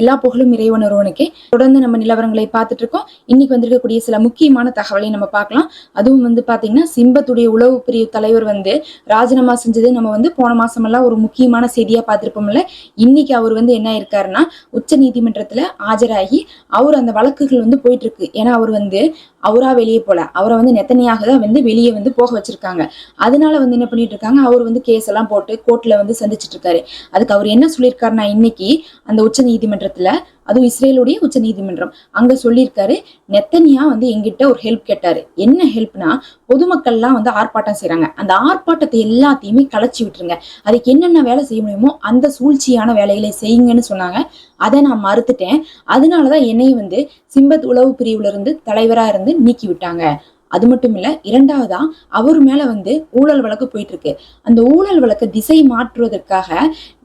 எல்லா புகழும் இறைவன் ஒருவனுக்கே. தொடர்ந்து நம்ம நிலவரங்களை பார்த்துட்டு இருக்கோம் இன்னைக்கு வந்திருக்கக்கூடிய சில முக்கியமான தகவலை நம்ம பார்க்கலாம். அதுவும் வந்து பாத்தீங்கன்னா சிம்பத்துடைய உளவு பிரிவு தலைவர் வந்து ராஜினாமா செஞ்சது நம்ம வந்து போன மாசமெல்லாம் ஒரு முக்கியமான செய்தியா பார்த்திருப்போம்ல. இன்னைக்கு அவர் வந்து என்ன இருக்காருன்னா உச்ச நீதிமன்றத்துல ஆஜராகி அவர் அந்த வழக்குகள் வந்து போயிட்டு இருக்கு ஏன்னா அவர் வந்து அவரா வெளியே போல. அவரை வந்து நெத்தனியாக தான் வந்து வெளியே வந்து போக வச்சிருக்காங்க. அதனால வந்து என்ன பண்ணிட்டு இருக்காங்க அவர் வந்து கேஸ் எல்லாம் போட்டு கோர்ட்ல வந்து சந்திச்சிட்டு இருக்காரு அதுக்கு அவர் என்ன சொல்லியிருக்காருன்னா இன்னைக்கு அந்த உச்ச நீதிமன்றத்தில் அதுவும் இஸ்ரேலுடைய உச்ச நீதிமன்றம். அங்க சொல்லியிருக்காரு நெத்தனியா வந்து எங்கிட்ட ஒரு ஹெல்ப் கேட்டாரு. என்ன ஹெல்ப்னா பொதுமக்கள்லாம் வந்து ஆர்ப்பாட்டம் செய்கிறாங்க அந்த ஆர்ப்பாட்டத்தை எல்லாத்தையுமே களைச்சி விட்டுருங்க. அதுக்கு என்னென்ன வேலை செய்ய முடியுமோ அந்த சூழ்ச்சியான வேலைகளை செய்யுங்கன்னு சொன்னாங்க. அதை நான் மறுத்துட்டேன். அதனாலதான் என்னை வந்து சிம்பத் உளவு பிரிவுல இருந்து தலைவராக இருந்து நீக்கி விட்டாங்க. அது மட்டும் இல்ல இரண்டாவதா அவர் மேல வந்து ஊழல் வழக்கு போயிட்டு இருக்கு அந்த ஊழல் வழக்கை திசை மாற்றுவதற்காக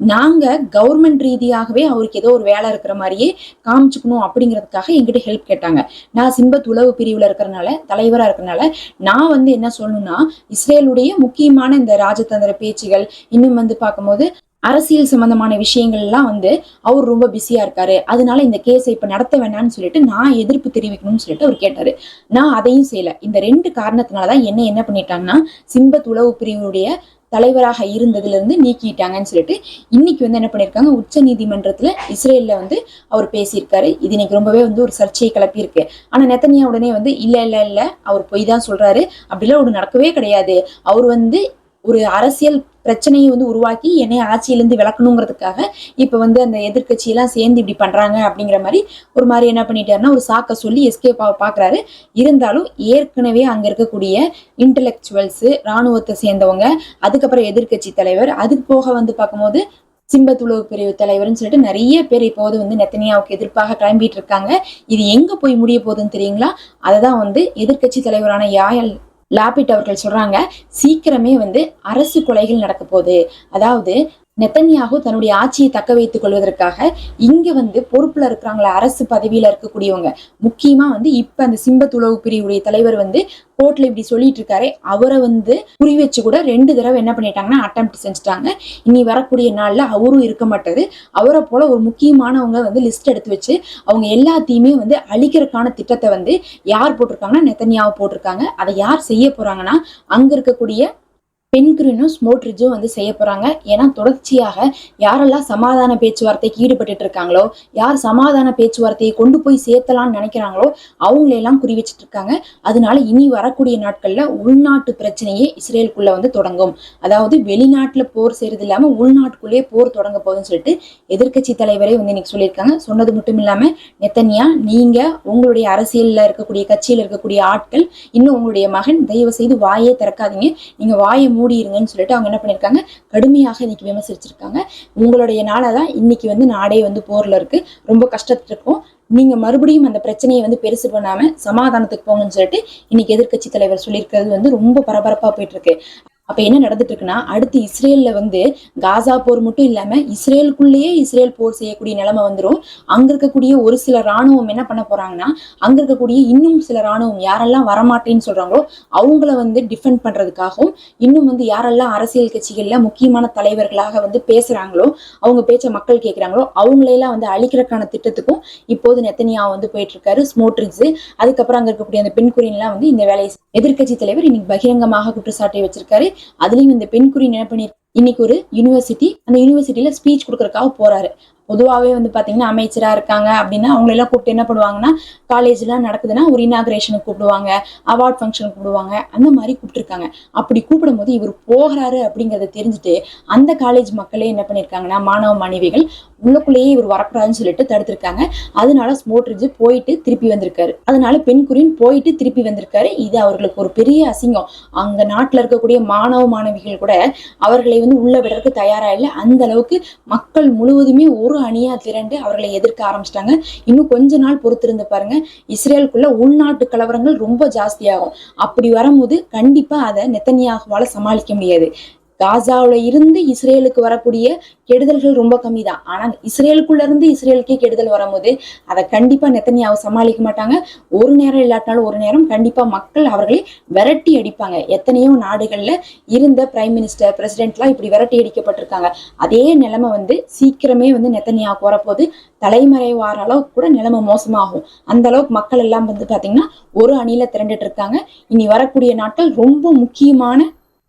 நாங்க கவர்மெண்ட் ரீதியாகவே அவருக்கு ஏதோ ஒரு வேலை இருக்கிற மாதிரியே காமிச்சுக்கணும் அப்படிங்கிறதுக்காக எங்கிட்ட ஹெல்ப் கேட்டாங்க. நான் சிம்பத் உளவு பிரிவுல இருக்கிறனால தலைவரா இருக்கிறனால நான் வந்து என்ன சொல்லணும்னா இஸ்ரேலுடைய முக்கியமான இந்த ராஜதந்திர பேச்சுகள் இன்னும் வந்து பார்க்கும்போது அரசியல் சம்பந்தமான விஷயங்கள் எல்லாம் வந்து அவர் ரொம்ப பிஸியா இருக்காரு. அதனால இந்த கேஸை இப்ப நடத்த வேண்டாம்னு சொல்லிட்டு நான் எதிர்ப்பு தெரிவிக்கணும்னு சொல்லிட்டு அவர் கேட்டாரு. நான் அதையும் செய்யல. இந்த ரெண்டு காரணத்தினாலதான் என்ன என்ன பண்ணிட்டாங்கன்னா சிம்பத் உளவு பிரிவுடைய தலைவராக இருந்ததுல இருந்து நீக்கிட்டாங்கன்னு சொல்லிட்டு இன்னைக்கு வந்து என்ன பண்ணிருக்காங்க உச்ச நீதிமன்றத்துல இஸ்ரேல்ல வந்து அவர் பேசியிருக்காரு. இது இன்னைக்கு ரொம்பவே வந்து ஒரு சர்ச்சையை கிளப்பியிருக்கு. ஆனா நெத்தனியா உடனே வந்து இல்ல இல்ல இல்ல அவர் பொய் தான் சொல்றாரு. அப்படிலாம் ஒரு நடக்கவே கிடையாது. அவர் வந்து ஒரு அரசியல் பிரச்சனையை வந்து உருவாக்கி என்னை ஆட்சியிலேருந்து விளக்கணுங்கிறதுக்காக இப்போ வந்து அந்த எதிர்கட்சியெல்லாம் சேர்ந்து இப்படி பண்ணுறாங்க அப்படிங்கிற மாதிரி ஒரு மாதிரி என்ன பண்ணிட்டாருன்னா ஒரு சாக்க சொல்லி எஸ்கேப் பார்க்குறாரு இருந்தாலும் ஏற்கனவே அங்கே இருக்கக்கூடிய இன்டலெக்சுவல்ஸு ராணுவத்தை சேர்ந்தவங்க அதுக்கப்புறம் எதிர்க்கட்சி தலைவர் அது போக வந்து பார்க்கும்போது சிம்பத்துளவு பிரிவு தலைவர்னு சொல்லிட்டு நிறைய பேர் இப்போது வந்து நெத்தனியாவுக்கு எதிர்ப்பாக கிளம்பிட்டு இருக்காங்க. இது எங்கே போய் முடிய போகுதுன்னு தெரியுங்களா? அததான் வந்து எதிர்க்கட்சி தலைவரான யாயல் லாபிட் அவர்கள் சொல்றாங்க சீக்கிரமே வந்து அரசு கொலைகள் நடக்க போகுது. அதாவது நெத்தன்யாகு தன்னுடைய ஆட்சியை தக்க வைத்துக் கொள்வதற்காக இங்க வந்து பொறுப்புல இருக்கிறாங்களா அரசு பதவியில இருக்கக்கூடியவங்க. முக்கியமா வந்து இப்ப அந்த சிம்பத்துளவு பிரிவுடைய தலைவர் வந்து கோர்ட்ல இப்படி சொல்லிட்டு இருக்காரு அவரை வந்து குறி வச்சு கூட ரெண்டு தடவை என்ன பண்ணிட்டாங்கன்னா அட்டம் செஞ்சுட்டாங்க. இனி வரக்கூடிய நாள்ல அவரும் இருக்க மாட்டாரு. அவரை போல ஒரு முக்கியமானவங்க வந்து லிஸ்ட் எடுத்து வச்சு அவங்க எல்லாத்தையுமே வந்து அழிக்கிறதுக்கான திட்டத்தை வந்து யார் போட்டிருக்காங்கன்னா நெத்தன்யாவை போட்டிருக்காங்க. அதை யார் செய்ய போறாங்கன்னா அங்க இருக்கக்கூடிய பென்குரினும் ஸ்மோட்ரிஜும் வந்து செய்ய போறாங்க. ஏன்னா தொடர்ச்சியாக யாரெல்லாம் சமாதான பேச்சுவார்த்தைக்கு ஈடுபட்டு இருக்காங்களோ யார் சமாதான பேச்சுவார்த்தையை கொண்டு போய் சேர்த்தலாம்னு நினைக்கிறாங்களோ அவங்களையெல்லாம் குறி வச்சுட்டு இருக்காங்க. அதனால இனி வரக்கூடிய நாட்கள்ல உள்நாட்டு பிரச்சனையே இஸ்ரேலுக்குள்ள வந்து தொடங்கும். அதாவது வெளிநாட்டுல போர் செய்யறது இல்லாம உள்நாட்டுக்குள்ளேயே போர் தொடங்க போகுதுன்னு சொல்லிட்டு எதிர்க்கட்சி தலைவரே வந்து இன்னைக்கு சொல்லியிருக்காங்க. சொன்னது மட்டும் இல்லாம நெத்தனியா நீங்க உங்களுடைய அரசியல்ல இருக்கக்கூடிய கட்சியில இருக்கக்கூடிய ஆட்கள் இன்னும் உங்களுடைய மகன் தயவு செய்து வாயே திறக்காதீங்க. நீங்க வாயை மூடிடுங்கன்னு சொல்லிட்டு அவங்க என்ன பண்ணியிருக்காங்க கடுமையாக இன்னைக்கு விமர்சிச்சிருக்காங்க. உங்களுடைய நாளை தான் இன்னைக்கு வந்து நாடே வந்து போர்ல இருக்கு. ரொம்ப கஷ்டத்துல இருக்கும். நீங்க மறுபடியும் அந்த பிரச்சனையை வந்து பெருசு பண்ணாம சமாதானத்துக்கு போங்கன்னு சொல்லிட்டு இன்னைக்கு எதிர்க்கட்சி தலைவர் சொல்லியிருக்கிறது வந்து ரொம்ப பரபரப்பா போயிட்டு இருக்கு. அப்போ என்ன நடந்துட்டு இருக்குன்னா அடுத்து இஸ்ரேலில் வந்து காசா போர் மட்டும் இல்லாமல் இஸ்ரேலுக்குள்ளேயே இஸ்ரேல் போர் செய்யக்கூடிய நிலைமை வந்துடும் அங்க இருக்கக்கூடிய ஒரு சில ராணுவம் என்ன பண்ண போறாங்கன்னா அங்க இருக்கக்கூடிய இன்னும் சில ராணுவம் யாரெல்லாம் வரமாட்டேன்னு சொல்கிறாங்களோ அவங்கள வந்து டிஃபெண்ட் பண்றதுக்காகவும் இன்னும் வந்து யாரெல்லாம் அரசியல் கட்சிகள்ல முக்கியமான தலைவர்களாக வந்து பேசுறாங்களோ அவங்க பேச்ச மக்கள் கேட்குறாங்களோ அவங்களையெல்லாம் வந்து அழிக்கிறதுக்கான திட்டத்துக்கும் இப்போது நெத்தனியா வந்து போயிட்டு இருக்காரு அதுக்கப்புறம் அங்கே இருக்கக்கூடிய அந்த பெண்குறின்லாம் வந்து இந்த வேலையை எதிர்க்கட்சி தலைவர் இன்னைக்கு பகிரங்கமாக குற்றச்சாட்டை வச்சிருக்காரு. அதுலயும் இந்த பெண்குறி என்ன பண்ணி இன்னைக்கு ஒரு யூனிவர்சிட்டி அந்த யூனிவர்சிட்டியில ஸ்பீச் கொடுக்கறக்காக போறாரு. பொதுவாகவே வந்து பாத்தீங்கன்னா அமைச்சரா இருக்காங்க அப்படின்னா அவங்கள எல்லாம் கூப்பிட்டு என்ன பண்ணுவாங்கன்னா காலேஜ்லாம் நடக்குதுன்னா ஒரு இனாகிரேஷனுக்கு கூப்பிடுவாங்க அவார்ட் ஃபங்க்ஷனுக்கு கூப்பிடுவாங்க அந்த மாதிரி கூப்பிட்டுருக்காங்க. அப்படி கூப்பிடும் போது இவர் போகிறாரு அப்படிங்கறத தெரிஞ்சுட்டு அந்த காலேஜ் மக்களே என்ன பண்ணிருக்காங்கன்னா மாணவ மாணவிகள் உள்ளுக்குள்ளேயே இவர் வரக்கூடாதுன்னு சொல்லிட்டு தடுத்திருக்காங்க. அதனால ஸ்மோட்ரிட்ஜ் போயிட்டு திருப்பி வந்திருக்காரு. அதனால பெண்குறின் போயிட்டு திருப்பி வந்திருக்காரு. இது அவர்களுக்கு ஒரு பெரிய அசிங்கம். அங்க நாட்டுல இருக்கக்கூடிய மாணவ மாணவிகள் கூட அவர்களை வந்து உள்ள விடறதுக்கு தயாரா இல்லை. அந்த அளவுக்கு மக்கள் முழுவதுமே ஒரு அணியா திரண்டு அவர்களை எதிர்க்க ஆரம்பிச்சிட்டாங்க. இன்னும் கொஞ்ச நாள் பொறுத்திருந்து பாருங்க. இஸ்ரேலுக்குள்ள உள்நாட்டு கலவரங்கள் ரொம்ப ஜாஸ்தியாகும். அப்படி வரும்போது கண்டிப்பா அதை நெத்தனியாகவால சமாளிக்க முடியாது. காசாவுல இருந்து இஸ்ரேலுக்கு வரக்கூடிய கெடுதல்கள் ரொம்ப கம்மி தான் ஆனால் இஸ்ரேலுக்குள்ள இருந்து இஸ்ரேலுக்கே கெடுதல் வரும்போது அதை கண்டிப்பா நெத்தனியாவை சமாளிக்க மாட்டாங்க. ஒரு நேரம் இல்லாட்டினாலும் ஒரு நேரம் கண்டிப்பா மக்கள் அவர்களை விரட்டி அடிப்பாங்க. எத்தனையோ நாடுகள்ல இருந்த பிரைம் மினிஸ்டர் பிரசிடென்ட்லாம் இப்படி விரட்டி அடிக்கப்பட்டிருக்காங்க. அதே நிலைமை வந்து சீக்கிரமே வந்து நெத்தனியாவுக்கு வரப்போது தலைமறைவார அளவுக்கு கூட நிலைமை மோசமாகும். அந்த அளவுக்கு மக்கள் எல்லாம் வந்து பாத்தீங்கன்னா ஒரு அணியில திரண்டுட்டு இருக்காங்க. இனி வரக்கூடிய நாட்கள் ரொம்ப முக்கியமான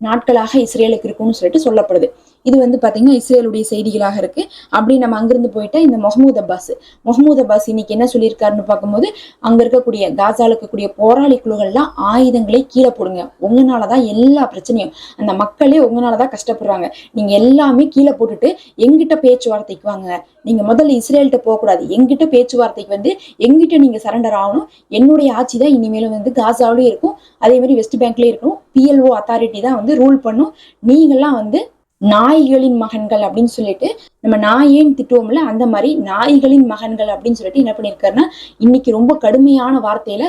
நாட்களாக இஸ்ரேலுக்கு இருக்கும்னு சொல்லிட்டு சொல்லப்படுது. இது வந்து பார்த்தீங்கன்னா இஸ்ரேலுடைய செய்திகளாக இருக்கு. அப்படி நம்ம அங்கிருந்து போயிட்டா இந்த மஹமூத் அப்பாஸ். மஹமூத் அப்பாஸ் இன்னைக்கு என்ன சொல்லியிருக்காருன்னு பார்க்கும்போது அங்க இருக்கக்கூடிய காசால இருக்கக்கூடிய போராளி குழுக்கள்லாம் ஆயுதங்களை கீழே போடுங்க. உங்களாலதான் எல்லா பிரச்சனையும் அந்த மக்களே உங்களாலதான் கஷ்டப்படுறாங்க. நீங்க எல்லாமே கீழே போட்டுட்டு எங்கிட்ட பேச்சுவார்த்தைக்கு வாங்க. நீங்க முதல்ல இஸ்ரேல்கிட்ட போகக்கூடாது. எங்கிட்ட பேச்சுவார்த்தைக்கு வந்து எங்கிட்ட நீங்க சரண்டர் ஆகணும். என்னுடைய ஆட்சி தான் இனிமேலும் வந்து காசாவிலும் இருக்கும். அதே மாதிரி வெஸ்ட் பேங்க்லயும் இருக்கும். பிஎல்ஓ அத்தாரிட்டி தான் வந்து ரூல் பண்ணும். நீங்களாம் வந்து நாய்களின் மகன்கள் அப்படின்னு சொல்லிட்டு நம்ம நாயேன்னு திட்டுவோம்ல அந்த மாதிரி நாய்களின் மகன்கள் அப்படின்னு சொல்லிட்டு என்ன பண்ணியிருக்காருன்னா இன்னைக்கு ரொம்ப கடுமையான வார்த்தையில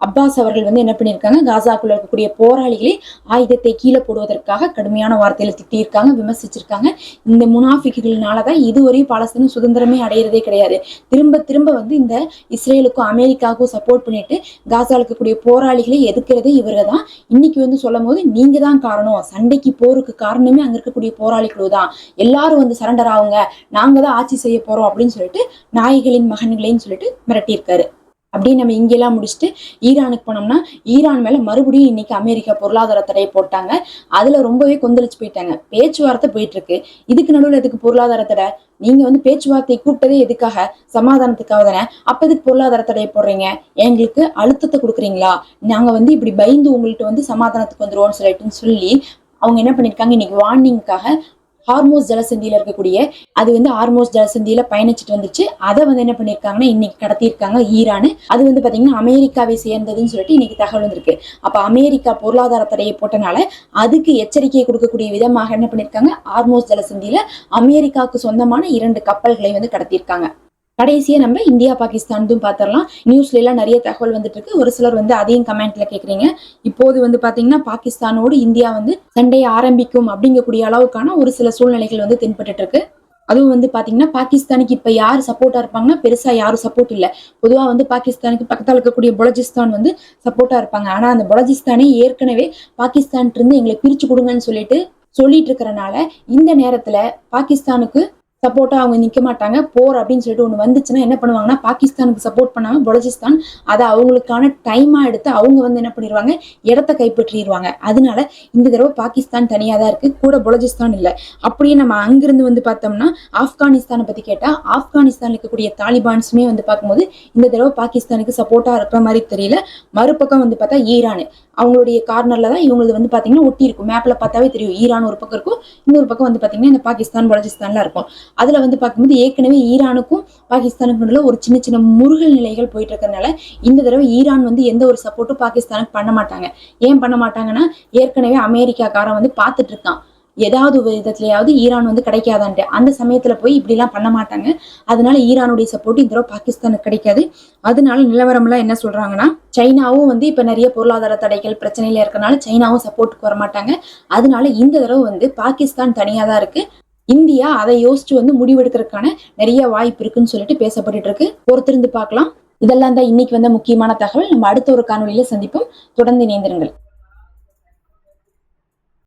அப்பாஸ் அவர்கள் வந்து என்ன பண்ணியிருக்காங்க? காசாக்குள்ள இருக்கக்கூடிய போராளிகளை ஆயுதத்தை கீழே போடுவதற்காக கடுமையான வார்த்தையில திட்டியிருக்காங்க விமர்சிச்சிருக்காங்க. இந்த முனாஃபிக்குகள்னாலதான் இதுவரையும் பாலஸ்தீனம் சுதந்திரமே அடையிறதே கிடையாது. திரும்ப திரும்ப வந்து இந்த இஸ்ரேலுக்கும் அமெரிக்காவுக்கும் சப்போர்ட் பண்ணிட்டு காசால இருக்கக்கூடிய போராளிகளை எதுக்குறதே இவர்கள் தான் இன்னைக்கு வந்து சொல்லும் போது நீங்க தான் காரணம். சண்டைக்கு போருக்கு காரணமே அங்க இருக்கக்கூடிய போராளிகள் தான். எல்லாரும் வந்து சரண்டர் ஆகுங்க. நாங்க தான் ஆட்சி செய்ய போறோம் அப்படின்னு சொல்லிட்டு நாய்களின் மகன்களையும் சொல்லிட்டு மிரட்டியிருக்காரு. அப்படியே நம்ம இங்கெல்லாம் முடிச்சுட்டு ஈரானுக்கு போனோம்னா ஈரான் மேல மறுபடியும் இன்னைக்கு அமெரிக்கா பொருளாதார தடை போட்டாங்க. அதுல ரொம்பவே கொந்தளிச்சு போயிட்டாங்க. பேச்சுவார்த்தை போயிட்டு இருக்கு இதுக்கு நடுவில் எதுக்கு பொருளாதார தடை? நீங்க வந்து பேச்சுவார்த்தை கூப்பிட்டதே எதுக்காக? சமாதானத்துக்காக தானே? அப்ப எதுக்கு பொருளாதார தடையை போடுறீங்க? எங்களுக்கு அழுத்தத்தை கொடுக்குறீங்களா? நாங்க வந்து இப்படி பயந்து உங்கள்கிட்ட வந்து சமாதானத்துக்கு வந்துருவோம்னு சொல்லிட்டுன்னு சொல்லி அவங்க என்ன பண்ணிருக்காங்க இன்னைக்கு வார்னிங்காக ஹார்மோஸ் ஜலசந்தியில இருக்கக்கூடிய அது வந்து ஹார்மோஸ் ஜலசந்தியில பயணிச்சுட்டு வந்துச்சு. அதை வந்து என்ன பண்ணிருக்காங்கன்னா இன்னைக்கு கடத்தியிருக்காங்க ஈரானு. அது வந்து பாத்தீங்கன்னா அமெரிக்காவை சேர்ந்ததுன்னு சொல்லிட்டு இன்னைக்கு தகவல் வந்திருக்கு. அப்ப அமெரிக்கா பொருளாதார தடையை போட்டனால அதுக்கு எச்சரிக்கையை கொடுக்கக்கூடிய விதமாக என்ன பண்ணிருக்காங்க ஹார்மோஸ் ஜலசந்தியில அமெரிக்காவுக்கு சொந்தமான இரண்டு கப்பல்களை வந்து கடத்தியிருக்காங்க. கடைசியாக நம்ம இந்தியா பாகிஸ்தான் பார்த்துடலாம் நியூஸ்ல எல்லாம் நிறைய தகவல் வந்துட்டு இருக்கு ஒரு சிலர் வந்து அதையும் கமெண்ட்ல கேக்குறீங்க. இப்போது வந்து பாத்தீங்கன்னா பாகிஸ்தானோடு இந்தியா வந்து சண்டையை ஆரம்பிக்கும் அப்படிங்கக்கூடிய அளவுக்கான ஒரு சில சூழ்நிலைகள் வந்து தென்பட்டு இருக்கு அதுவும் வந்து பாத்தீங்கன்னா பாகிஸ்தானுக்கு இப்ப யார் சப்போர்ட்டா இருப்பாங்கன்னா பெருசா யாரும் சப்போர்ட் இல்ல. பொதுவா வந்து பாகிஸ்தானுக்கு பக்கத்தில் இருக்கக்கூடிய பலோஜிஸ்தான் வந்து சப்போர்ட்டா இருப்பாங்க. ஆனா அந்த பலோஜிஸ்தானே ஏற்கனவே பாகிஸ்தான் இருந்து எங்களை பிரிச்சு கொடுங்கன்னு சொல்லிட்டு சொல்லிட்டு இருக்கிறனால இந்த நேரத்துல பாகிஸ்தானுக்கு சப்போர்ட்டாக அவங்க நிற்க மாட்டாங்க. போர் அப்படின்னு சொல்லிட்டு ஒன்று வந்துச்சுன்னா என்ன பண்ணுவாங்கன்னா பாகிஸ்தானுக்கு சப்போர்ட் பண்ணாமல் பலோச்சிஸ்தான் அதை அவங்களுக்கான டைமாக எடுத்து அவங்க வந்து என்ன பண்ணிடுவாங்க இடத்த கைப்பற்றிடுவாங்க அதனால இந்த தடவை பாகிஸ்தான் தனியாக தான் இருக்குது கூட பலோச்சிஸ்தான் இல்லை. அப்படியே நம்ம அங்கிருந்து வந்து பார்த்தோம்னா ஆப்கானிஸ்தானை பற்றி கேட்டால் ஆப்கானிஸ்தானில் இருக்கக்கூடிய தாலிபான்ஸுமே வந்து பார்க்கும்போது இந்த தடவை பாகிஸ்தானுக்கு சப்போர்ட்டாக இருக்கிற மாதிரி தெரியல. மறுபக்கம் வந்து பார்த்தா ஈரான். அவங்களுடைய கார்னர்ல தான் இவங்களுக்கு வந்து பார்த்தீங்கன்னா ஒட்டி இருக்கும். மேப்பில் பார்த்தாவே தெரியும். ஈரான் ஒரு பக்கம் இருக்கும். இன்னொரு பக்கம் வந்து பார்த்தீங்கன்னா இந்த பாகிஸ்தான் பலஜிஸ்தான்லாம் இருக்கும். அதில் வந்து பார்க்கும்போது ஏற்கனவே ஈரானுக்கும் பாகிஸ்தானுக்கும் நடுவில் ஒரு சின்ன சின்ன முருகல் நிலைகள் போயிட்டு இருக்கிறதுனால இந்த தடவை ஈரான் வந்து எந்த ஒரு சப்போர்ட்டும் பாகிஸ்தானுக்கு பண்ண மாட்டாங்க. ஏன் பண்ண மாட்டாங்கன்னா ஏற்கனவே அமெரிக்காக்காரன் வந்து பார்த்துட்டு இருக்கான். ஏதாவது ஒரு விதத்துலயாவது ஈரான் வந்து கிடைக்காதான்ட்டு. அந்த சமயத்துல போய் இப்படி எல்லாம் பண்ண மாட்டாங்க. அதனால ஈரானுடைய சப்போர்ட் இந்த தடவை பாகிஸ்தானுக்கு கிடைக்காது. அதனால நிலவரம்லாம் என்ன சொல்றாங்கன்னா சைனாவும் வந்து இப்ப நிறைய பொருளாதார தடைகள் பிரச்சனையில இருக்கறனால சைனாவும் சப்போர்ட்டுக்கு வர மாட்டாங்க. அதனால இந்த தடவை வந்து பாகிஸ்தான் தனியா தான் இருக்கு. இந்தியா அதை யோசிச்சு வந்து முடிவெடுக்கிறதுக்கான நிறைய வாய்ப்பு இருக்குன்னு சொல்லிட்டு பேசப்பட்டு இருக்கு. பொறுத்திருந்து பார்க்கலாம். இதெல்லாம் தான் இன்னைக்கு வந்த முக்கியமான தகவல். நம்ம அடுத்த ஒரு காணொலியில சந்திப்போம். தொடர்ந்து இணைந்திருங்கள்.